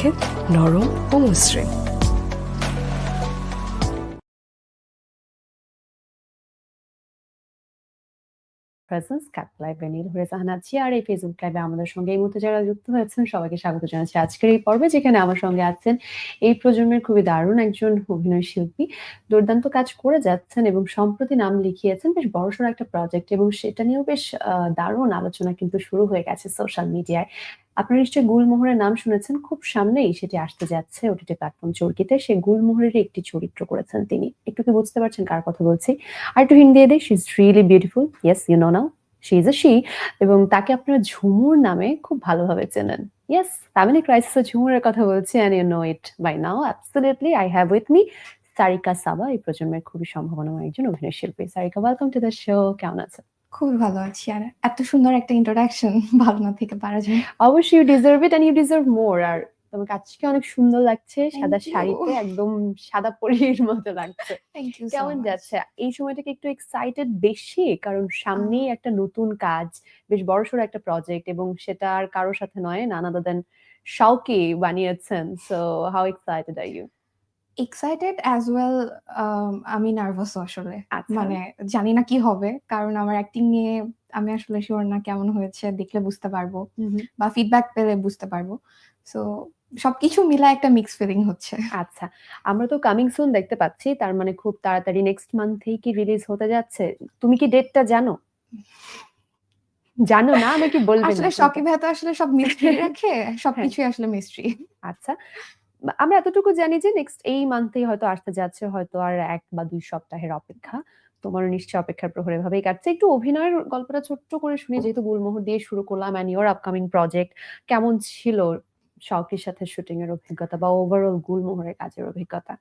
পক্ষে নরম ও মসৃণ। প্রেজেন্স আর এই ফেসবুক লাইভে আমাদের সঙ্গে এই মুহূর্তে যারা যুক্ত হয়েছেন, সবাইকে স্বাগত জানাচ্ছি আজকের এই পর্বে, যেখানে আমার সঙ্গে আছেন এই প্রজন্মের খুবই দারুণ একজন অভিনয় শিল্পী। দুর্দান্ত কাজ করে যাচ্ছেন এবং সম্প্রতি নাম লিখিয়েছেন বেশ বড়সড় একটা প্রজেক্ট এবং সেটা নিয়েও বেশ দারুণ আলোচনা কিন্তু শুরু হয়ে গেছে সোশ্যাল মিডিয়ায় আপনারা নিশ্চয়ই গুলমোহরের নাম শুনেছেন, খুব সামনেই সেটি আসতে যাচ্ছে ওটিটি প্ল্যাটফর্ম চরকিতে সে গুলমোহরের একটি চরিত্র করেছেন তিনি। একটু কি বুঝতে পারছেন কার কথা বলছি? আর একটু হিন্দি দিয়ে she is really beautiful yes you know now she is a she এবং তাকে আপনারা ঝুমুর নামে খুব ভালোভাবে চেনেন। ইয়েস ফ্যামিলি ক্রাইসিস ঝুমুরের কথা বলছি and you know it by now absolutely I have with me Sarika Saba, এই প্রজন্মের খুবই সম্ভাবনাময় একজন অভিনয় শিল্পী Sarika welcome to the show কেমন আছেন? খুবই ভালো আছি আর এত সুন্দর একটা ইন্ট্রোডাকশন ভালো না থেকে পারা যায়। অবশ্যই you deserve it and you deserve more আর তোমাকে আজকে অনেক সুন্দর লাগছে সাদা. শাড়িতে একদম সাদা পরীর মতো লাগছে। কেমন যাচ্ছে? এই সময়টাকে একটু এক্সাইটেড বেশি কারণ সামনেই একটা নতুন কাজ বেশ বড়সড় একটা প্রজেক্ট এবং সেটা আর কারোর সাথে নয় নানা দাদান শাওকে বানিয়েছেন। So how excited are you excited as well আমি নার্ভাস আসলে। আচ্ছা। মানে জানি না কি হবে কারণ আমার অ্যাক্টিং নিয়ে আমি আসলে শিওর না কেমন হয়েছে দেখলে বুঝতে পারব। বা ফিডব্যাক পেলে বুঝতে পারব। সো সবকিছু মিলা একটা মিক্স ফিলিং হচ্ছে। আচ্ছা আমরা তো কামিং সুন দেখতে পাচ্ছি তার মানে খুব তাড়াতাড়ি নেক্সট মান্থেই কি রিলিজ হতে যাচ্ছে। তুমি কি ডেটটা জানো? জানো না নাকি বলবে আসলে শকি ভাই তো আসলে সব মিস্ট্রি রাখে সবকিছুই আসলে মিস্ট্রি আচ্ছা আমরা এতটুকু জানি যে নেক্সট এই মান্থেই হয়তো আসতে যাচ্ছে হয়তো আর এক বা দুই সপ্তাহের অপেক্ষা। তোমারও নিশ্চয়ই অপেক্ষার প্রহর এভাবেই কাটছে। একটু অভিনয়ের গল্পটা ছোট্ট করে শুনি যেহেতু গুলমোহর দিয়ে শুরু করলাম অ্যান্ড ইয়োর আপকামিং প্রজেক্ট কেমন ছিল শখের সাথে শুটিং এর অভিজ্ঞতা বা ওভারঅল গুলমোহরের কাজের অভিজ্ঞতা?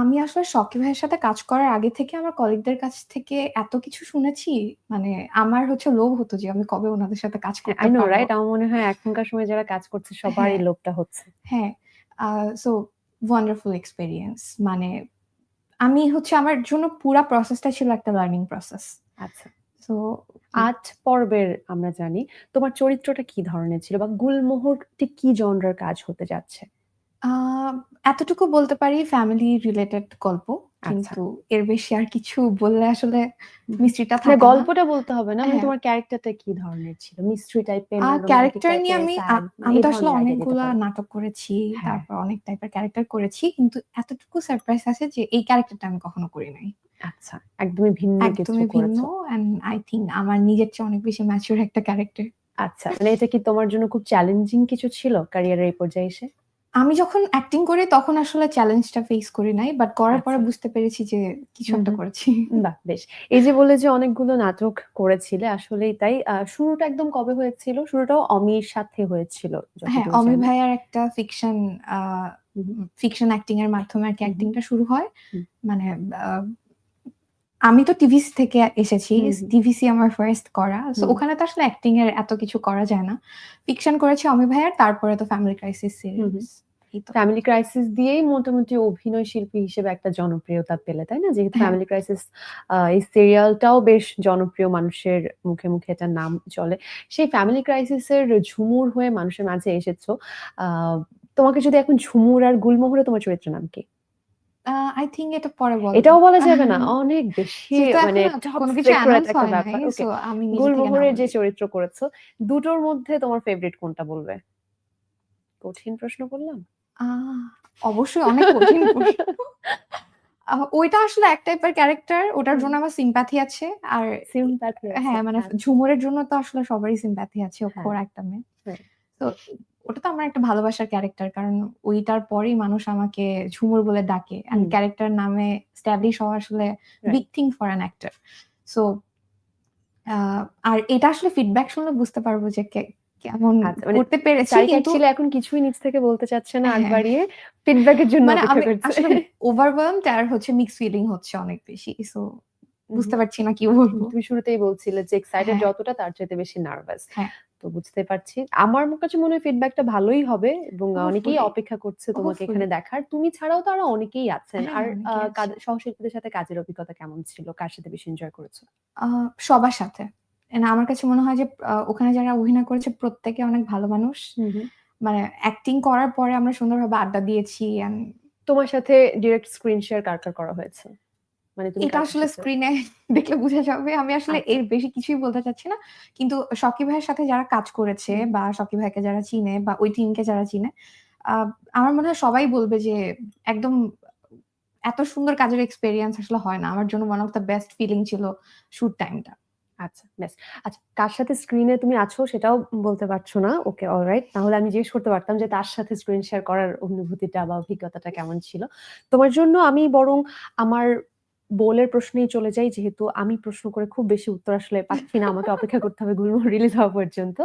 আমি আসলে শকি ভাইয়ের সাথে কাজ করার আগে থেকে আমার কলিগদের কাছ থেকে এত কিছু শুনেছি মানে আমার হচ্ছে লোভ হতো যে আমি কবে ওনাদের সাথে কাজ করতে আই নো রাইট আমার মনে হয় এখনকার সময় যারা কাজ করছে সবারই হ্যাঁ। লোভটা হচ্ছে। হ্যাঁ সো ওয়ান্ডারফুল এক্সপিরিয়েন্স মানে আমি হচ্ছে আমার জন্য পুরা প্রসেসটা ছিল একটা লার্নিং প্রসেস আচ্ছা। সো আট পর্বের আমরা জানি তোমার চরিত্রটা কি ধরনের ছিল বা গুলমোহর ঠিক কি জনরার কাজ হতে যাচ্ছে? এতটুকু বলতে পারি ফ্যামিলি রিলেটেড গল্প। আচ্ছা। কিন্তু এর বেশি আর কিছু বললে আসলে মিস্ট্রিটা না থাকে না। গল্পটা বলতে হবে না? মানে হ্যাঁ। তোমার ক্যারেক্টারটা কি ধরনের ছিল? মিস্ট্রি টাইপের ক্যারেক্টার নিয়ে আমি আ- আমি তো আসলে অনেকগুলা নাটক করেছি হ্যাঁ। তারপর অনেক টাইপের ক্যারেক্টার করেছি কিন্তু এতটুকু সারপ্রাইজ আছে যে এই ক্যারেক্টারটা আমি কখনো করি নাই। আচ্ছা একদমই ভিন্ন কিছু একদমই ভিন্ন করেছ। এন্ড আই থিঙ্ক আমার নিজের চেয়ে অনেক বেশি ম্যাচিউর একটা ক্যারেক্টার আচ্ছা মানে এটা কি তোমার জন্য খুব চ্যালেঞ্জিং কিছু ছিল ক্যারিয়ারের এই পর্যায়ে এসে? আমি যখন অ্যাক্টিং করি তখন আসলে চ্যালেঞ্জটা ফেস করি নাই বাট করার পরে আচ্ছা। বুঝতে পেরেছি যে কিছু একটা করেছি। বাহ বেশ। এই যে বলে যে অনেকগুলো নাটক করেছিলে আসলেই তাই। শুরুটা একদম কবে হয়েছিল? শুরুটাও অমির সাথে হয়েছিল হ্যাঁ অমি। ভাইয়ার একটা ফিকশন ফিকশন অ্যাক্টিং এর মাধ্যমে আর কি। অ্যাক্টিংটা শুরু হয়। মানে আমি তো টিভিসি থেকে এসেছি। টিভিসি আমার ফার্স্ট করা। সো ওখানে তো আসলে অ্যাক্টিং এর এত কিছু করা যায় না। ফিকশন করেছি অমি ভাইয়ার তারপরে তো ফ্যামিলি ক্রাইসিস সিরিজ তো। ফ্যামিলি ক্রাইসিস দিয়েই মোটামুটি অভিনয় শিল্পী হিসেবে একটা জনপ্রিয়তা পেলে তাই না? যেহেতু। ফ্যামিলি ক্রাইসিস এই সিরিয়ালটাও বেশ জনপ্রিয় মানুষের মুখে মুখে এটার নাম চলে। সেই ফ্যামিলি ক্রাইসিসের ঝুমুর হয়ে মানুষের মাঝে এসেছ তোমাকে যদি এখন ঝুমুর আর গুলমোহরে তোমার চরিত্র নাম কি? আই থিঙ্ক এটা পরে বলব এটাও বলা যাবে না? অনেক বেশি মানে কোনো কিছু একটা ব্যাপার। আমি গুলমোহরের যে চরিত্র করেছ দুটোর মধ্যে তোমার ফেভারিট কোনটা বলবে? কঠিন প্রশ্ন করলাম? আহ, অবশ্যই অনেক কঠিন প্রশ্ন। ওইটা আসলে এক টাইপের ক্যারেক্টার ওটার হুম। জন্য আমার সিম্প্যাথি আছে আর সিম্প্যাথি হ্যাঁ মানে ঝুমুরের জন্য তো আসলে সবারই সিম্প্যাথি আছে হ্যাঁ। অক্ষর একটা মেয়ে হ্যাঁ। তো ওটা তো আমার একটা ভালোবাসার ক্যারেক্টার কারণ ওইটার পরেই মানুষ আমাকে ঝুমুর বলে ডাকে হুম। ক্যারেক্টার নামে স্ট্যাবলিশ হওয়া আসলে big thing for an actor so আর এটা আসলে ফিডব্যাক শুনলে বুঝতে পারব যে কে- কেমন আচ্ছা, মানে করতে পেরেছি কিন্তু এখন কিছুই নিজ থেকে বলতে চাচ্ছে না আগ হ্যাঁ। বাড়িয়ে ফিডব্যাকের জন্য মানে আমি আসলে ওভারওয়েলমড আর হচ্ছে মিক্স ফিলিং হচ্ছে অনেক বেশি সো বুঝতে পারছি না কি বলব। তুমি শুরুতেই বলছিলে যে এক্সাইটেড হ্যাঁ। যতটা তার চাইতে বেশি নার্ভাস হ্যাঁ। তো বুঝতে পারছি। আমার কাছে মনে হয় ফিডব্যাকটা ভালোই হবে এবং অনেকেই অপেক্ষা করছে তোমাকে এখানে দেখার। তুমি ছাড়াও তো আরও অনেকেই আছেন। আর। সহশিল্পীদের সাথে কাজের অভিজ্ঞতা কেমন ছিল? কার সাথে বেশি এনজয় করেছ? সবার সাথে। আমার কাছে মনে হয় যে ওখানে যারা অভিনয় করেছে প্রত্যেকে অনেক ভালো মানুষ। মানে অ্যাক্টিং করার পরে আমরা সুন্দরভাবে আড্ডা দিয়েছি and তোমার সাথে ডিরেক্ট স্ক্রিন শেয়ার কার কার করা হয়েছে? মানে তুমি এটা আসলে স্ক্রিনে দেখলে বোঝা যাবে। আমি আসলে আচ্ছা। এর বেশি কিছুই বলতে চাচ্ছি না। কিন্তু শকি ভাইয়ের সাথে যারা কাজ করেছে বা শকি ভাইকে যারা চিনে বা ওই টিমকে যারা চিনে আহ, আমার মনে হয় সবাই বলবে যে একদম এত সুন্দর কাজের এক্সপেরিয়েন্স আসলে হয় না। আমার জন্য one of the best feeling ছিল শুট টাইমটা আচ্ছা বেশ। আচ্ছা কার সাথে স্ক্রিনে তুমি আছো সেটাও বলতে পারছ না? ওকে অলরাইট তাহলে আমি জিজ্ঞেস করতে পারতাম যে তার সাথে স্ক্রিন শেয়ার করার অনুভূতিটা বা অভিজ্ঞতাটা কেমন ছিল? তোমার জন্য আমি বরং আমার বোলের প্রশ্নেই চলে যাই যেহেতু আমি প্রশ্ন করে খুব বেশি উত্তর আসলে পাচ্ছি না আমাকে অপেক্ষা করতে হবে গুলমোহর রিলিজ হওয়া পর্যন্ত।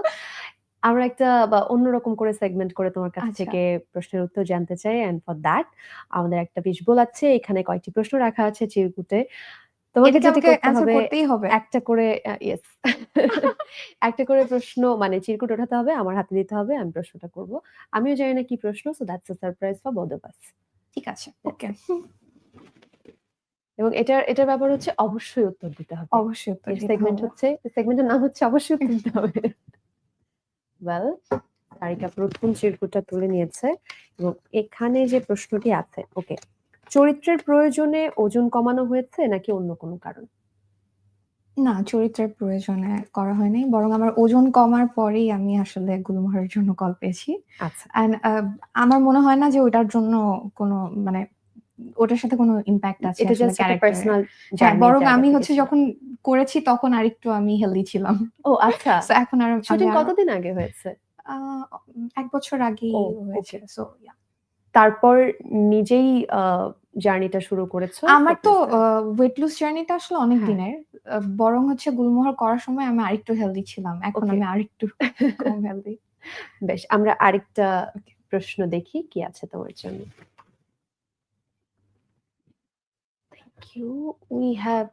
আমরা একটা বা অন্যরকম করে সেগমেন্ট করে তোমার কাছ আচ্ছা। থেকে প্রশ্নের উত্তর জানতে চাই এন্ড ফর দ্যাট আমাদের একটা বিশ বোল আছে এখানে কয়েকটি প্রশ্ন রাখা আছে চিরকুটে তোমাকে যেটি করতে করতেই হবে। একটা করে ইয়েস একটা করে প্রশ্ন মানে চিরকুট ওঠাতে হবে আমার হাতে দিতে হবে আমি প্রশ্নটা করব। আমিও জানি না কি প্রশ্ন so that's a surprise for both of us ঠিক আছে ওকে এবং এটার এটার ব্যাপার হচ্ছে অবশ্যই উত্তর দিতে হবে। অবশ্যই উত্তর সেগমেন্ট। হচ্ছে সেগমেন্টের নাম হচ্ছে অবশ্যই উত্তর দিতে হবে। ওয়েল সারিকা প্রথম চিরকুটটা তুলে নিয়েছে এবং এখানে যে প্রশ্নটি আছে ওকে চরিত্রের প্রয়োজনে ওজন কমানো হয়েছে নাকি অন্য কোনো কারণ? না চরিত্রের প্রয়োজনে করা হয়নি। বরং আমার ওজন কমার পরেই আমি আসলে গুলমোহরের জন্য কল পেয়েছি। আচ্ছা। অ্যান্ড আমার মনে হয় না যে ওটার জন্য কোনো মানে ওটার সাথে কোনো ইম্প্যাক্ট আছে এটা আসলে জাস্ট একটা ক্যারেক্টার পার্সোনাল হ্যাঁ বরং আমি হচ্ছে যখন করেছি তখন আরেকটু আমি হেলদি ছিলাম। ও আচ্ছা। এখন আর আমি শুটিং আরো- কতদিন আগে হয়েছে? আহ, এক বছর আগেই ও, হয়েছে। সো তারপর নিজেই জার্নিটা শুরু করেছ? আমার তো ওয়েট লুজ জার্নিটা আসলে অনেক হ্যাঁ। দিনের। বরং হচ্ছে গুলমোহর করার সময় আমি আরেকটু হেলদি ছিলাম। এখন আমি আরেকটু কম হেলদি বেশ আমরা আরেকটা প্রশ্ন দেখি কি আছে তোমার জন্য? Thank you we have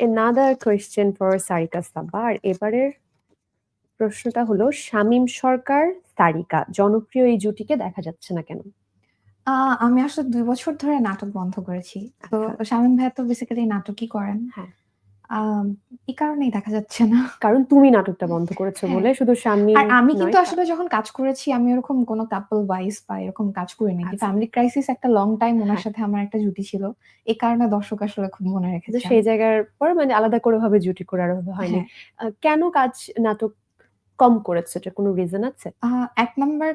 another question for Sarika Sabba আর এবারের প্রশ্নটা হলো শামীম সরকার সারিকা জনপ্রিয় এই জুটিকে দেখা যাচ্ছে না কেন? আহ, আমি আসলে দুই বছর ধরে নাটক বন্ধ করেছি তো আচ্ছা। শামীম ভাই তো বেসিক্যালি নাটকই করেন হ্যাঁ। আহ, এই কারণেই দেখা যাচ্ছে না কারণ তুমি নাটকটা বন্ধ করেছ হ্যাঁ। বলে শুধু শামীম আর আমি কিন্তু আসলে যখন কাজ করেছি আমি এরকম কোনো কাপল ওয়াইজ বা এরকম কাজ করিনি আচ্ছা। ফ্যামিলি ক্রাইসিস একটা লং টাইম ওনার হ্যাঁ। সাথে আমার একটা জুটি ছিল এই কারণে দর্শক আসলে খুব মনে তো রেখেছে সেই জায়গার পর মানে আলাদা করে ভাবে জুটি করে আর হয়নি হ্যাঁ। আহ, কেন কাজ নাটক কম করেছে এটা কোনো রিজন আছে? এক নাম্বার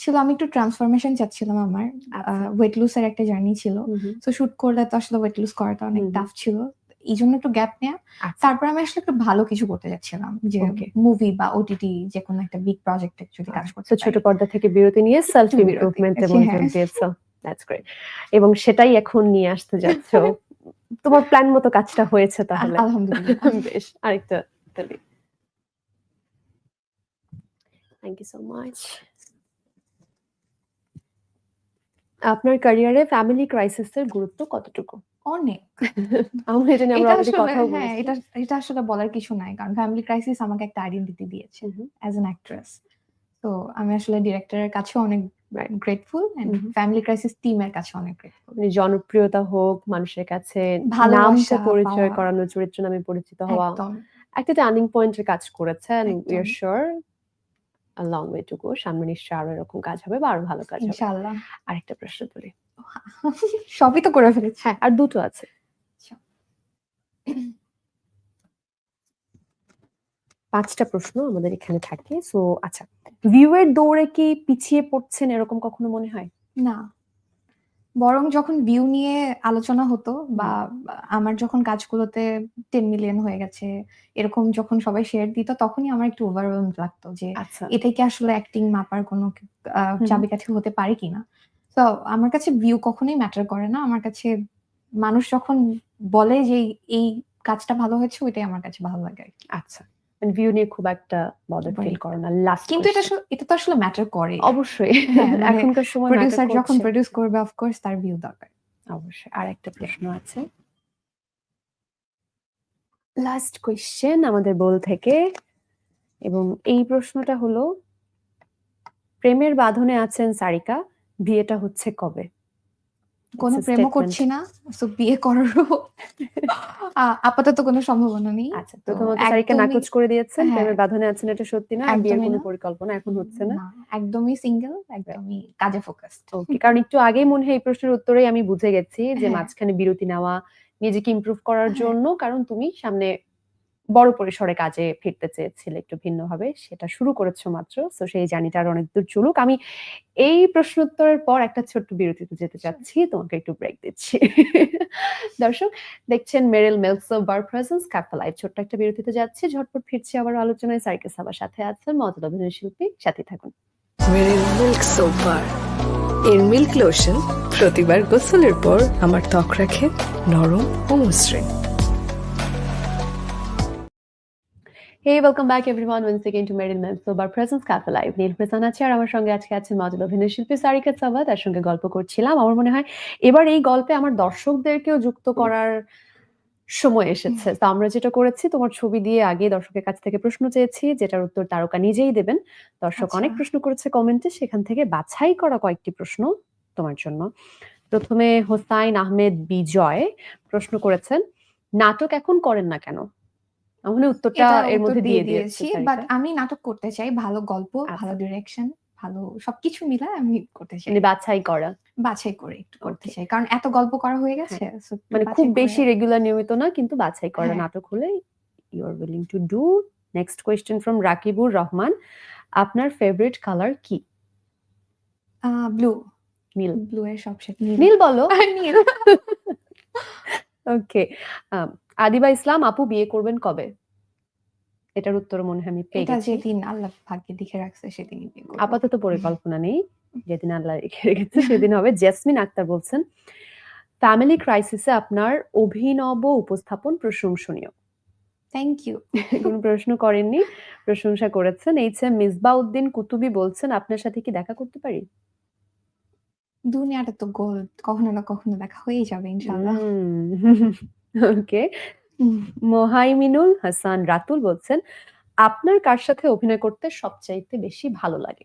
ছিল আমি একটু ট্রান্সফরমেশন চাচ্ছিলাম আমার আচ্ছা। ওয়েট লুজ এর একটা জার্নি ছিল। তো শুট করলে তো আসলে ওয়েট লুজ করাটা অনেক। টাফ ছিল। এই জন্য একটু গ্যাপ নেওয়া আচ্ছা। তারপর আমি আসলে একটু ভালো কিছু করতে যাচ্ছিলাম যে মুভি বা ওটিটি যে কোনো একটা বিগ প্রজেক্টে যদি কাজ করতে ছোট পর্দা থেকে বিরতি নিয়ে সেলফ ইমপ্রুভমেন্টে মনোযোগ। দিয়েছ দ্যাটস গ্রেট এবং সেটাই এখন নিয়ে আসতে যাচ্ছ। তোমার প্ল্যান মতো কাজটা হয়েছে তাহলে। আলহামদুলিল্লাহ। বেশ আরেকটা থ্যাংক ইউ সো মাচ আপনার ক্যারিয়ারে ফ্যামিলি ক্রাইসিসের গুরুত্ব কতটুকু? অনেক। আমরা এটা নিয়ে আমরা অলরেডি আসলে হ্যাঁ বলেছি। এটা এটা আসলে বলার কিছু নাই কারণ ফ্যামিলি ক্রাইসিস আমাকে একটা আইডেন্টিটি দিয়েছে অ্যাজ অ্যান অ্যাক্ট্রেস তো আমি আসলে ডিরেক্টরের কাছেও অনেক গ্রেটফুল এন্ড. ফ্যামিলি ক্রাইসিস টিমের কাছে অনেক গ্রেটফুল মানে জনপ্রিয়তা হোক মানুষের কাছে নামটা পরিচয়। করানো চরিত্র নামে পরিচিত হওয়া। একটা টার্নিং পয়েন্টের কাজ করেছে we are. Sure long way to go সামনে নিশ্চয়ই আরও এরকম কাজ হবে বা আরও ভালো কাজ হবে। ইনশাআল্লাহ। আরেকটা প্রশ্ন তুলি সবই তো করে ফেলেছি। হ্যাঁ আর দুটো আছে। আচ্ছা। পাঁচটা প্রশ্ন আমাদের এখানে থাকে। সো আচ্ছা ভিউয়ের দৌড়ে কি পিছিয়ে পড়ছেন এরকম কখনো মনে হয়? না। বরং যখন ভিউ নিয়ে আলোচনা হতো বা আমার যখন কাজগুলোতে টেন মিলিয়ন হয়ে গেছে এরকম যখন সবাই শেয়ার দিত তখনই আমার একটু ওভারওয়েলম লাগতো যে আচ্ছা এটাই কি আসলে অ্যাক্টিং মাপার কোনো। চাবিকাঠি হতে পারে কিনা তো আমার কাছে ভিউ কখনোই ম্যাটার করে না আমার কাছে মানুষ যখন বলে যে এই- এই কাজটা ভালো হয়েছে ওইটাই আমার কাছে ভালো লাগে আর কি। আচ্ছা ভিউ নিয়ে খুব একটা Right. ফিল করে না লাস্ট কিন্তু এটা এটা তো আসলে ম্যাটার করে। অবশ্যই। হ্যাঁ, মানে এখনকার সময় প্রডিউসার যখন। প্রডিউস করবে অফকোর্স তার ভিউ দরকার। অবশ্যই আর একটা প্রশ্ন আছে। লাস্ট কোয়েশ্চেন আমাদের বল থেকে। এবং এই প্রশ্নটা হলো প্রেমের বাঁধনে আছেন সারিকা বিয়েটা হচ্ছে কবে? কোনো প্রেমও করছি না সো বিয়ে করারও আপাতত কোনো সম্ভাবনা নেই আচ্ছা তো প্রথমত সারিকা নাকচ করে দিয়েছেন হ্যাঁ। প্রেমের বাঁধনে আছেন এটা সত্যি না বিয়ের কোনো পরিকল্পনা এখন হচ্ছে না না একদমই সিঙ্গেল একদমই কাজে ফোকাসড ওকে কারণ একটু আগেই মনে হয় এই প্রশ্নের উত্তরেই আমি বুঝে গেছি যে হ্যাঁ। মাঝখানে বিরতি নেওয়া নিজেকে ইমপ্রুভ করার হ্যাঁ। জন্য কারণ তুমি সামনে বড় পরিসরে কাজে ফিরতে চেয়েছিলে একটু ভিন্নভাবে সেটা শুরু করেছ মাত্র তো সেই জার্নিটা আর অনেক দূর চলুক। আমি এই প্রশ্ন উত্তরের পর একটা ছোট্ট বিরতিতে যেতে চাচ্ছি তোমাকে একটু ব্রেক দিচ্ছি। দর্শক দেখছেন মেরিল মেলস অফ বার প্রেজেন্স ক্যাপটা লাইভ ছোট্ট একটা বিরতিতে যাচ্ছি ঝটপট ফিরছি আবার আলোচনায়। সার্কেস সাবার সাথে আছেন মজার অভিনয় শিল্পী সাথে থাকুন। মেরিল মিল্ক সোপ বার এর মিল্ক লোশন প্রতিবার গোসলের পর আমার ত্বক রাখে নরম ও মসৃণ। Hey, welcome back everyone. Once again to Merin Men's Sobar Presence Cafe Live. নীল প্রসান আছে আর আমার সঙ্গে আজকে আছেন মডেল অভিনয় শিল্পী সারিকা সাবা তার সঙ্গে গল্প করছিলাম। আমার মনে হয় এবার এই গল্পে আমার দর্শকদেরকেও যুক্ত করার সময় এসেছে। তো আমরা যেটা করেছি তোমার ছবি দিয়ে আগে দর্শকের কাছ থেকে প্রশ্ন চেয়েছি যেটার উত্তর তারকা নিজেই দেবেন। দর্শক আচ্ছা। অনেক প্রশ্ন করেছে কমেন্টে। সেখান থেকে বাছাই করা কয়েকটি প্রশ্ন তোমার জন্য। প্রথমে হোসাইন আহমেদ বিজয় প্রশ্ন করেছেন নাটক এখন করেন না কেন? মনে হয় উত্তরটা এর মধ্যে দিয়ে দিয়ে দিয়েছি বাট আমি নাটক করতে চাই ভালো গল্প ভালো আচ্ছা। ডিরেকশন ভালো সবকিছু মিলায় আমি করতে চাই। মানে বাছাই করা। বাছাই করে একটু করতে চাই কারণ এত গল্প করা হয়ে গেছে মানে খুব বেশি রেগুলার নিয়মিত না কিন্তু বাছাই করা হ্যাঁ। নাটক হলে you are willing to do next question from Rakibur Rahman আপনার ফেভারিট কালার কি? ব্লু নীল। ব্লু এর সব শেড নীল বলো। নীল। ওকে আদিবা ইসলাম আপু বিয়ে করবেন কবে? এটার উত্তর মনে হয় আমি পেয়ে গেছি। যেদিন আল্লাহ ভাগ্যে লিখে রাখছে সেদিনই আপাতত পরিকল্পনা নেই। যেদিন আল্লাহ রেখে রেখেছে সেদিন হবে। জেসমিন আক্তার বলছেন ফ্যামিলি ক্রাইসিসে আপনার অভিনব উপস্থাপন প্রশংসনীয়। থ্যাংক ইউ কোনো প্রশ্ন করেননি প্রশংসা করেছেন। এইচ এম মিসবাউদ্দিন কুতুবি বলছেন আপনার সাথে কি দেখা করতে পারি? দুনিয়াটা তো গোল কখনো না কখনো দেখা হয়েই যাবে ইনশাআল্লাহ। ওকে। মোহাইমিনুল হাসান রাতুল বলছেন আপনার কার সাথে অভিনয় করতে সবচাইতে বেশি ভালো লাগে?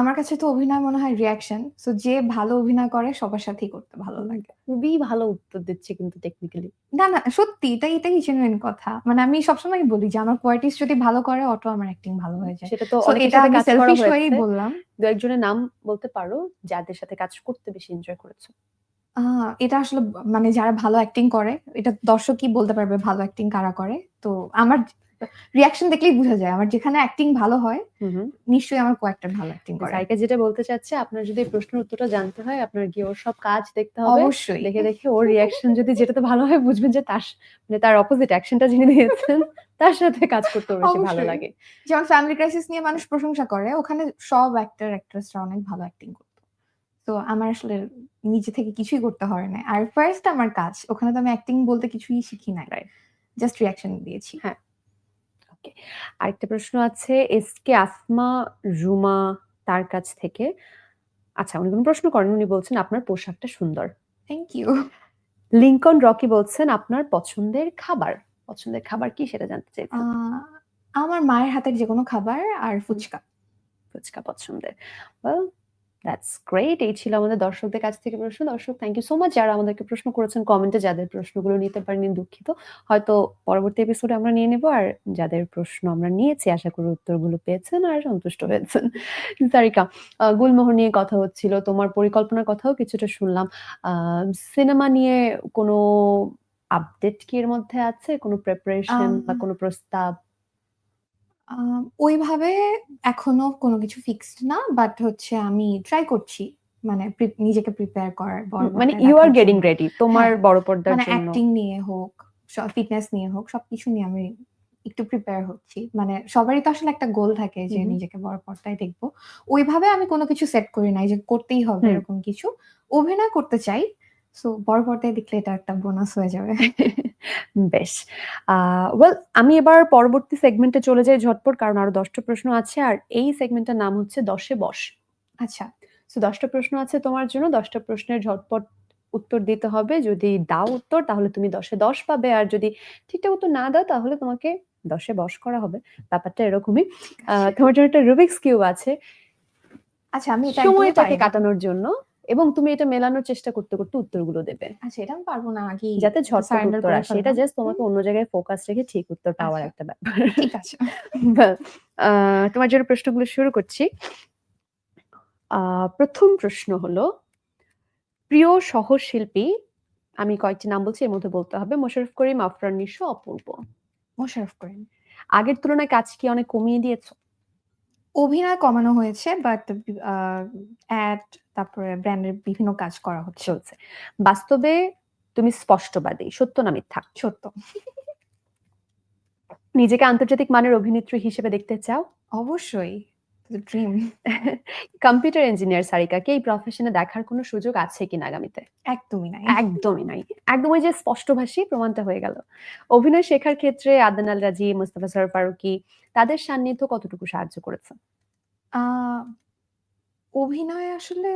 আমার কাছে তো অভিনয় মনে হয় রিয়াকশন সো যে ভালো অভিনয় করে সবার সাথেই করতে ভালো লাগে। খুবই ভালো উত্তর দিচ্ছে কিন্তু টেকনিক্যালি না না সত্যি এটাই এটাই জেনুইন কথা। মানে আমি সবসময় বলি যে আমার কোয়ার্টিস যদি ভালো করে অটো আমার অ্যাক্টিং ভালো হয়ে যায়। সেটা তো এটা আমি সেলফিশ হয়েই বললাম। দু একজনের নাম বলতে পারো যাদের সাথে কাজ করতে বেশি এনজয় করেছ। আহ, এটা আসলে ব- মানে যারা ভালো অ্যাক্টিং করে এটা দর্শকই বলতে পারবে ভালো অ্যাক্টিং কারা করে। তো আমার দেখলেই বোঝা যায়। আমার যেখানে অ্যাক্টিং ভালো হয় নিশ্চয়ই আমার ভালো অ্যাক্টিং করে। সাইকা যেটা বলতে চাচ্ছে আপনার যদি এই প্রশ্নের উত্তরটা জানতে হয় আপনার গিয়ে ওর সব কাজ দেখতে হবে। অবশ্যই। দেখে দেখে ওর যদি যেটাতে ভালো হয় বুঝবেন যে তার স- মানে তার অপোজিট অ্যাকশনটা যিনি দিয়েছেন তার সাথে কাজ করতে ওর বেশি ভালো অবশ্যই। লাগে। যেমন ফ্যামিলি ক্রাইসিস নিয়ে মানুষ প্রশংসা করে ওখানে সব অ্যাক্টর অ্যাক্ট্রেসরা অনেক ভালো অ্যাক্টিং করতো তো আমার আসলে নিজে থেকে কিছুই করতে হয় না আর ফার্স্ট আমার কাজ ওখানে তো আমি অ্যাক্টিং বলতে কিছুই শিখি নাই. জাস্ট রিয়াকশন দিয়েছি। হ্যাঁ। ওকে আরেকটা প্রশ্ন আছে এস কে আসমা রুমা তার কাছ থেকে। আচ্ছা উনি কোনো প্রশ্ন করেন উনি বলছেন আপনার পোশাকটা সুন্দর। থ্যাংক ইউ লিঙ্কন রকি বলছেন আপনার পছন্দের খাবার। পছন্দের খাবার কি সেটা জানতে চাইছেন আমার মায়ের হাতের যে কোনো খাবার আর ফুচকা। ফুচকা পছন্দের। ওয়েল দ্যাটস গ্রেট এই ছিল আমাদের দর্শকদের কাছ থেকে প্রশ্ন। দর্শক থ্যাংক ইউ সো মাচ যারা আমাদেরকে প্রশ্ন করেছেন কমেন্টে যাদের প্রশ্নগুলো নিতে পারেনি দুঃখিত। হয়তো পরবর্তী এপিসোডে আমরা নিয়ে নেব। আর যাদের প্রশ্ন আমরা নিয়েছি আশা করি উত্তরগুলো পেয়েছেন আর সন্তুষ্ট হয়েছেন। সারিকা গুলমোহর নিয়ে কথা হচ্ছিল। তোমার পরিকল্পনার কথাও কিছুটা শুনলাম। সিনেমা নিয়ে কোনো আপডেট কি এর মধ্যে আছে? কোনো প্রিপারেশন বা কোনো প্রস্তাব? আম, ওইভাবে এখনও কোনো কিছু ফিক্সড না বাট হচ্ছে আমি ট্রাই করছি মানে নিজেকে প্রিপেয়ার করার বড় মানে পর্দায় ইউ আর দেখার গেটিং জন্য। রেডি তোমার হ্যাঁ, বড় পর্দার মানে জন্য অ্যাক্টিং নিয়ে হোক ফিটনেস নিয়ে হোক সবকিছু নিয়ে আমি একটু প্রিপেয়ার হচ্ছি মানে সবারই তো আসলে একটা গোল থাকে যে হুম। নিজেকে বড় পর্দায় দেখব ওইভাবে আমি কোনো কিছু সেট করি নাই যে করতেই হবে হুম। এরকম কিছু অভিনয় করতে চাই সো বড় পর্দায় দেখলে এটা একটা বোনাস হয়ে যাবে। বেশ। ওয়েল আমি এবার পরবর্তী সেগমেন্টে চলে যাই ঝটপট কারণ আরও দশটা প্রশ্ন আছে আর এই সেগমেন্টের নাম হচ্ছে দশে বস। আচ্ছা। তো দশটা প্রশ্ন আছে তোমার জন্য দশটা প্রশ্নের ঝটপট উত্তর দিতে হবে। যদি দাও উত্তর তাহলে তুমি দশে দশ পাবে আর যদি ঠিকঠাক উত্তর না দাও তাহলে তোমাকে দশে বস করা হবে। ব্যাপারটা এরকমই। আহ, তোমার জন্য একটা রুবিক্স কিউব আছে। আচ্ছা আমি সময়টাকে কাটানোর জন্য এবং তুমি এটা মেলানোর চেষ্টা করতে করতে উত্তরগুলো দেবে। আচ্ছা এটা আমি পারব না আগে যাতে ঝটপট উত্তর আসে। এটা জাস্ট তোমাকে অন্য জায়গায় ফোকাস রেখে ঠিক উত্তর পাওয়ার আচ্ছা। একটা ব্যাপার। ঠিক আছে। তোমার জন্য প্রশ্নগুলো শুরু করছি। প্রথম প্রশ্ন হলো প্রিয় সহশিল্পী আমি কয়েকটি নাম বলছি এর মধ্যে বলতে হবে মোশারফ করিম আফরান নিশো অপূর্ব। মোশারফ করিম। আগের তুলনায় কাজ কি অনেক কমিয়ে দিয়েছ? অভিনয় কমানো হয়েছে বাট অ্যাড তারপরে ব্র্যান্ডের বিভিন্ন কাজ করা হচ্ছে। চলছে। বাস্তবে তুমি স্পষ্টবাদী সত্য না মিথ্যা? সত্য। নিজেকে আন্তর্জাতিক মানের অভিনেত্রী হিসেবে দেখতে চাও? অবশ্যই। ড্রিম কম্পিউটার ইঞ্জিনিয়ার সারিকাকে এই প্রফেশনে দেখার কোনো সুযোগ আছে কিনা আগামীতে? একদমই নাই। একদমই নাই। একদম ওই যে স্পষ্টভাষী প্রমাণটা হয়ে গেল। অভিনয় শেখার ক্ষেত্রে আদনাল আল রাজি মোস্তফা সর ফারুকি তাদের সান্নিধ্য কতটুকু সাহায্য করেছে? অভিনয় আসলে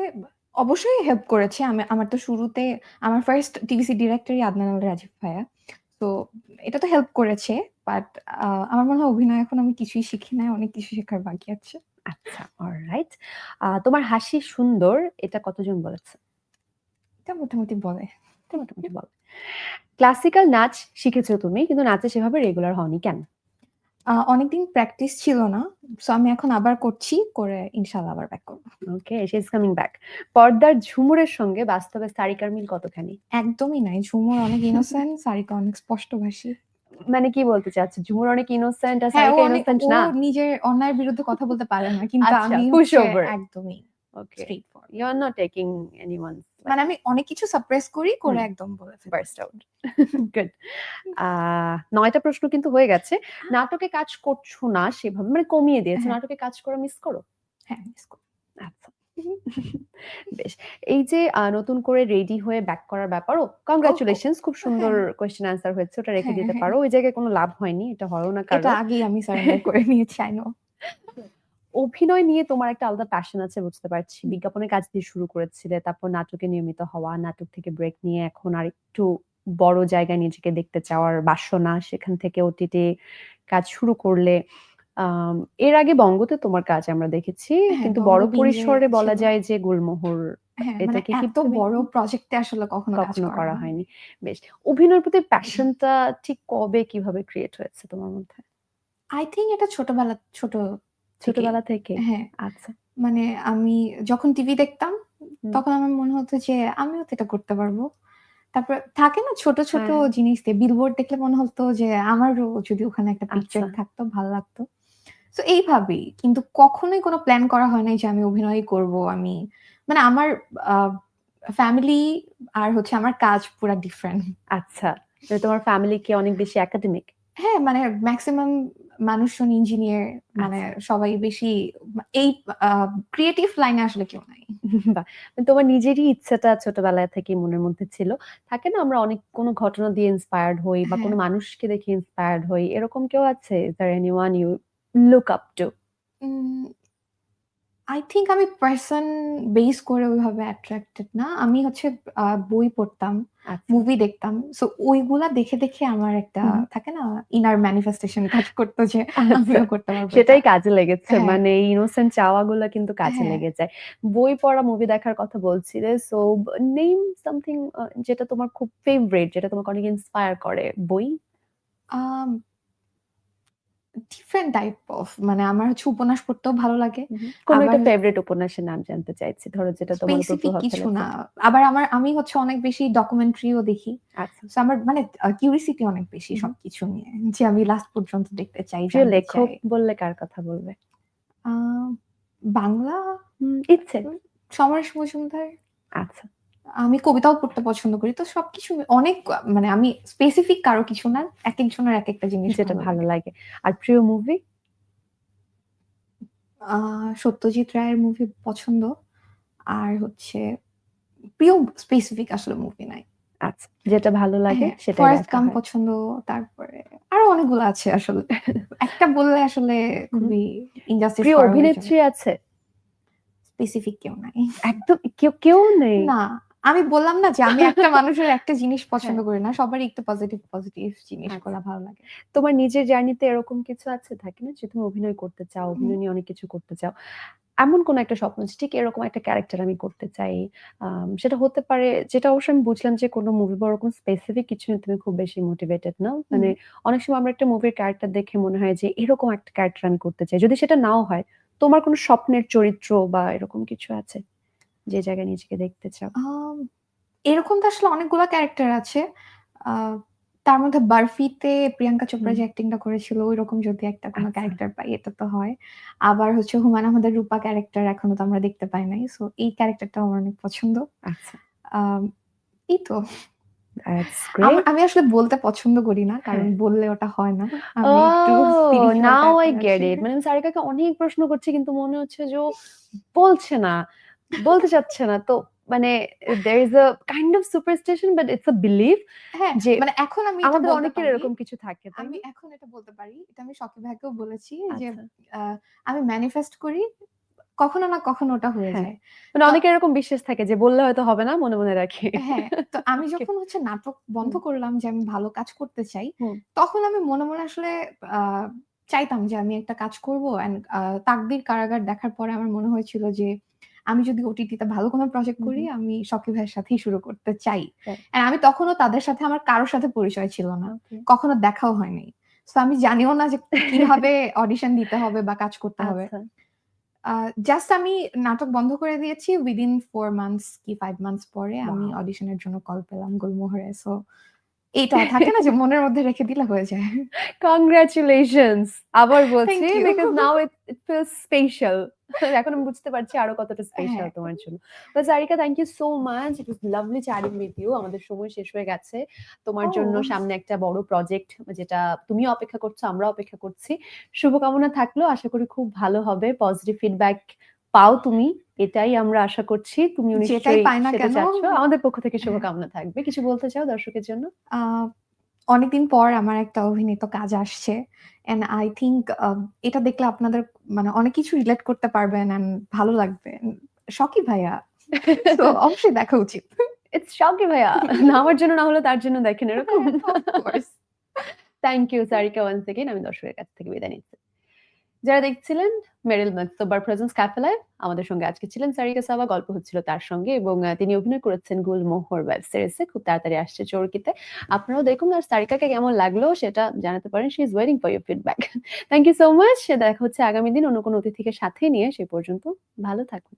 অবশ্যই হেল্প করেছে। আমি আমার তো শুরুতে আমার ফার্স্ট টিভিসি ডিরেক্টরই আদনান আল রাজীব ভাইয়া। তো এটা তো হেল্প করেছে বাট আমার মনে হয় অভিনয় এখন আমি কিছুই শিখি নাই অনেক কিছু শেখার বাকি আছে। আচ্ছা অলরাইট তোমার হাসি সুন্দর এটা কতজন বলেছে? এটা মোটামুটি বলে। এটা মোটামুটি বলে। ক্লাসিক্যাল নাচ শিখেছো তুমি কিন্তু নাচে সেভাবে রেগুলার হওনি কেন? আহ, অনেকদিন প্র্যাকটিস ছিল না সো আমি এখন আবার করছি করে ইনশাল্লাহ আবার ব্যাক করব। Okay she is coming back পর্দার ঝুমুরের সঙ্গে বাস্তবে সারিকার মিল কতখানি? একদমই নাই ঝুমুর অনেক ইনোসেন্ট সারিকা অনেক স্পষ্টভাষী। মানে কি বলতে চাচ্ছ? ঝুমুর অনেক ইনোসেন্ট আর হ্যাঁ ও সারিকা অনেক ইনোসেন্ট ও না? নিজের অন্যায়ের বিরুদ্ধে কথা বলতে পারে না কিন্তু আচ্ছা, আমি push হচ্ছে over. একদমই okay straight for you are not taking anyone মানে আমি অনেক কিছু সারপ্রাইজ করি করে একদম বলে। বার্স্ট আউট গুড নয়টা প্রশ্ন কিন্তু হয়ে গেছে। নাটকে কাজ করছ না সেভাবে মানে কমিয়ে দিয়েছ। হ্যাঁ। নাটকে কাজ করা মিস করো? হ্যাঁ মিস করো। আচ্ছা। বেশ। এই যে নতুন করে রেডি হয়ে ব্যাক করার ব্যাপারও কংগ্রাচুলেশনস খুব সুন্দর কোয়েশ্চেন আনসার হয়েছে। ওটা রেখে হ্যাঁ, দিতে হ্যাঁ। পারো। ওই জায়গায় কোনো লাভ হয়নি এটা হয়ও না এটা কারণ আগেই আমি সারেন্ডার করে নিয়েছি আই নো অভিনয় নিয়ে তোমার একটা আলাদা প্যাশন আছে বুঝতে পারছি। বিজ্ঞাপনের কাজ দিয়ে শুরু করেছিলে তারপর নাটকে নিয়মিত হওয়া নাটক থেকে ব্রেক নিয়ে এখন আর একটু বড় জায়গায় নিজেকে দেখতে চাওয়ার বাসনা সেখান থেকে ওটিটি কাজ শুরু করলে এর আগে বঙ্গতে তোমার কাজ আমরা দেখেছি হ্যাঁ, কিন্তু বড় পরিসরে বলা যায় যে গুলমোহর হ্যাঁ মানে কি কি এত বড় প্রজেক্টে আসলে কখনো কখনো করা হয়নি। বেশ অভিনয়ের প্রতি প্যাশনটা ঠিক কবে কীভাবে ক্রিয়েট হয়েছে তোমার মধ্যে? আই থিঙ্ক এটা ছোটবেলা ছোট ছোটবেলা থেকে? হ্যাঁ। আচ্ছা। মানে আমি যখন টিভি দেখতাম তখন আমার মনে হতো যে আমিও তো এটা করতে পারব। তারপর থাকে না ছোট ছোট হ্যাঁ। জিনিস দিয়ে বিলবোর্ড দেখলে মনে হতো যে আমারও যদি ওখানে একটা পিকচার আচ্ছা। থাকতো ভালো লাগতো। তো এইভাবেই। কিন্তু কখনোই কোনো প্ল্যান করা হয় নাই যে আমি অভিনয় করব আমি মানে আমার ফ্যামিলি আর হচ্ছে আমার কাজ পুরা ডিফারেন্ট আচ্ছা। তোমার ফ্যামিলি কি অনেক বেশি একাডেমিক হ্যাঁ মানে ম্যাক্সিমাম মানুষজন ইঞ্জিনিয়ার মানে সবাই বেশি এই ক্রিয়েটিভ লাইনে আসলে কেউ নাই তোমার নিজেরই ইচ্ছাটা ছোটবেলায় থেকে মনের মধ্যে ছিল। থাকে না আমরা অনেক কোনো ঘটনা দিয়ে ইন্সপায়ার্ড হই বা কোনো হ্যাঁ। মানুষকে দেখে ইন্সপায়ার্ড হই। এরকম কেউ আছে? Sir anyone you look up to? I think আমি পার্সন বেস করে ওইভাবে অ্যাট্রাক্টেড না আমি হচ্ছে আহ, বই পড়তাম আচ্ছা। মুভি দেখতাম সো ওইগুলা দেখে দেখে আমার একটা হুম। থাকে না ইনার ম্যানিফেস্টেশন কাজ করতো যে আচ্ছা। আমিও করতে পারব সেটাই কাজে লেগেছে। হ্যাঁ। মানে ইনোসেন্ট চাওয়াগুলা কিন্তু কাজে হ্যাঁ। লেগে যায়। বই পড়া, মুভি দেখার কথা বলছিলে। সো নেম সামথিং যেটা তোমার খুব ফেভারিট যেটা তোমাকে অনেক ইন্সপায়ার করে। বই? ডিফারেন্ট টাইপ অফ মানে আমার হচ্ছে উপন্যাস পড়তেও ভালো লাগে কোনো একটা ফেভারিট উপন্যাসের নাম জানতে চাইছি। ধরো যেটা তোমার উপর কিছু না আবার আমার আমি হচ্ছে অনেক বেশি ডকুমেন্টারিও দেখি আচ্ছা। So আমার মানে কিউরিসিটি অনেক বেশি। সবকিছু নিয়ে যে আমি লাস্ট পর্যন্ত দেখতে চাই প্রিয় লেখক বললে কার কথা বলবে? বাংলা ইচ্ছে। সমরেশ মজুমদার আচ্ছা। আমি কবিতাও পড়তে পছন্দ করি তো সবকিছু অনেক মানে আমি স্পেসিফিক কারও কিছু না এক একজনের এক একটা জিনিস যেটা ভালো লাগে। আর প্রিয় মুভি? সত্যজিৎ রায়ের মুভি পছন্দ আর হচ্ছে প্রিয় স্পেসিফিক আসলে মুভি নাই আচ্ছা। যেটা ভালো লাগে সেটা ফরেস্ট গাম পছন্দ তারপরে আরও অনেকগুলো আছে আসলে একটা বললে আসলে খুবই ইনজাস্টিস প্রিয় অভিনেত্রী আছে? স্পেসিফিক কেউ নাই একদম কেউ কেউ নেই। না আমি বললাম না যে আমি একটা মানুষের একটা জিনিস হ্যাঁ। পছন্দ করি না সবারই একটু পজিটিভ পজিটিভ জিনিস আচ্ছা। করা ভালো লাগে তোমার নিজের জার্নিতে এরকম কিছু আছে থাকে না যে তুমি অভিনয় করতে চাও, অভিনয় নিয়ে অনেক কিছু করতে চাও। এমন কোন একটা স্বপ্ন ঠিক এরকম একটা ক্যারেক্টার আমি করতে চাই। সেটা হতে পারে যেটা অবশ্যই আমি বুঝলাম যে কোনো মুভি বা ওরকম স্পেসিফিক কিছু নিয়ে তুমি খুব বেশি মোটিভেটেড না। মানে অনেক সময় আমরা একটা মুভির ক্যারেক্টার দেখে মনে হয় যে এরকম একটা ক্যারেক্টার আমি করতে চাই। যদি সেটা নাও হয়, তোমার কোন স্বপ্নের চরিত্র বা এরকম কিছু আছে? যে জায়গায় নিজেকে দেখতে চাও? এরকম তো আসলে অনেকগুলো ক্যারেক্টার আছে। তার মধ্যে 'বারফি'তে প্রিয়াঙ্কা চোপড়া যে অ্যাক্টিংটা করেছিল ঐরকম যদি একটা কোন আচ্ছা। ক্যারেক্টার পাই এটা তো হয়। আবার হচ্ছে হুমায়ূন আহমেদের রূপা ক্যারেক্টার এখনও তো আমরা দেখতে পাই নাই। সো এই ক্যারেক্টারটা আমার অনেক পছন্দ। আচ্ছা। এই তো। আমা আসলে বলতে পছন্দ করি না। কারণ হ্যাঁ। বললে ওটা হয় না। Now I get it. মানে সারিকাকে অনেক প্রশ্ন করছে কিন্তু মনে হচ্ছে যে বলছে না। বলতে চাচ্ছে না। তো মানে is a kind of superstition but it's a belief হ্যাঁ, যে মানে এখন আমি আমাদের অনেকের এরকম কিছু থাকে, আমি এখন এটা বলতে পারি। এটা আমি শকি ভাইয়াকেও বলেছি যে আচ্ছা। আমি ম্যানিফেস্ট করি। কখনো না কখনো ওটা হয়ে হ্যাঁ। যায়। মানে অনেকের এরকম বিশ্বাস থাকে যে বললে হয়তো হবে না, মনে, মনে রাখি। হ্যাঁ, তো আমি যখন হচ্ছে নাটক বন্ধ করলাম যে আমি ভালো কাজ করতে চাই, তখন আমি মনে, মনে আসলে আ চাইতাম যে আমি একটা কাজ করব আ 'তাকদির কারাগার' দেখার পরে আমার মনে হয়েছিল যে আমি যদি ওটিটিতে ভালো কোনো প্রজেক্ট করি আমি শকি ভাইয়ের সাথেই শুরু করতে চাই। আমি তখনও তাদের সাথে আমার কারোর সাথে পরিচয় ছিল না। কখনো দেখাও হয়নি। সো আমি জানিও না যে কীভাবে অডিশন দিতে হবে বা কাজ করতে হবে। আচ্ছা। জাস্ট আমি নাটক বন্ধ করে দিয়েছি উইদিন ফোর মান্থস কি ফাইভ মান্থস পরে আমি! অডিশনের জন্য কল পেলাম গুলমোহরে। সো এইটা থাকে না যে মনের মধ্যে রেখে দিলে হয়ে যায়। কংগ্রাচুলেশনস আবার বলছি because now it feels special. এখন আমি বুঝতে পারছি আরও কতটা স্পেশাল হ্যাঁ। তোমার জন্য। তো Sarika thank you so much. It was lovely chatting with you. আমাদের সময় শেষ হয়ে গেছে। তোমার জন্য সামনে একটা বড় প্রজেক্ট যেটা তুমিও অপেক্ষা করছ, আমরা অপেক্ষা করছি। শুভকামনা থাকল। আশা করি খুব ভালো হবে। পজিটিভ ফিডব্যাক পাও তুমি। এটাই আমরা আশা করছি। তুমি যেটাই পাই না কেন আমাদের পক্ষ থেকে হ্যাঁ। শুভকামনা থাকবে। কিছু বলতে চাও দর্শকের জন্য? অনেকদিন পর আমার একটা অভিনীত কাজ আসছে। অ্যান্ড আই আ এটা দেখলে আপনাদের মানে অনেক কিছু রিলেট করতে পারবেন অ্যান্ড ভালো লাগবে। শকি ভাইয়া। সো অবশ্যই দেখা উচিত। ইটস শকি ভাইয়া। না আমার জন্য না হলেও তার জন্য দেখেন এরকম। হ্যাঁ। Thank you Sarika once again. আমি দর্শকের কাছ থেকে বিদায় নিচ্ছি। যারা দেখছিলেন, মেরিল মেক্তোবার প্রেজেন্স ক্যাফেলায় আমাদের সঙ্গে আজকে ছিলেন সারিকা সাবা গল্প হচ্ছিল তার সঙ্গে এবং তিনি অভিনয় করেছেন গুলমোহর ওয়েব সিরিজে খুব তাড়াতাড়ি আসছে চরকিতে। আপনারাও দেখুন আর সারিকাকে কেমন লাগল, সেটা জানাতে পারেন। She is waiting for your feedback. Thank you so much. দেখা হচ্ছে আগামী দিন অন্য কোনো অতিথিকে সাথে নিয়ে, সে পর্যন্ত ভালো থাকুন।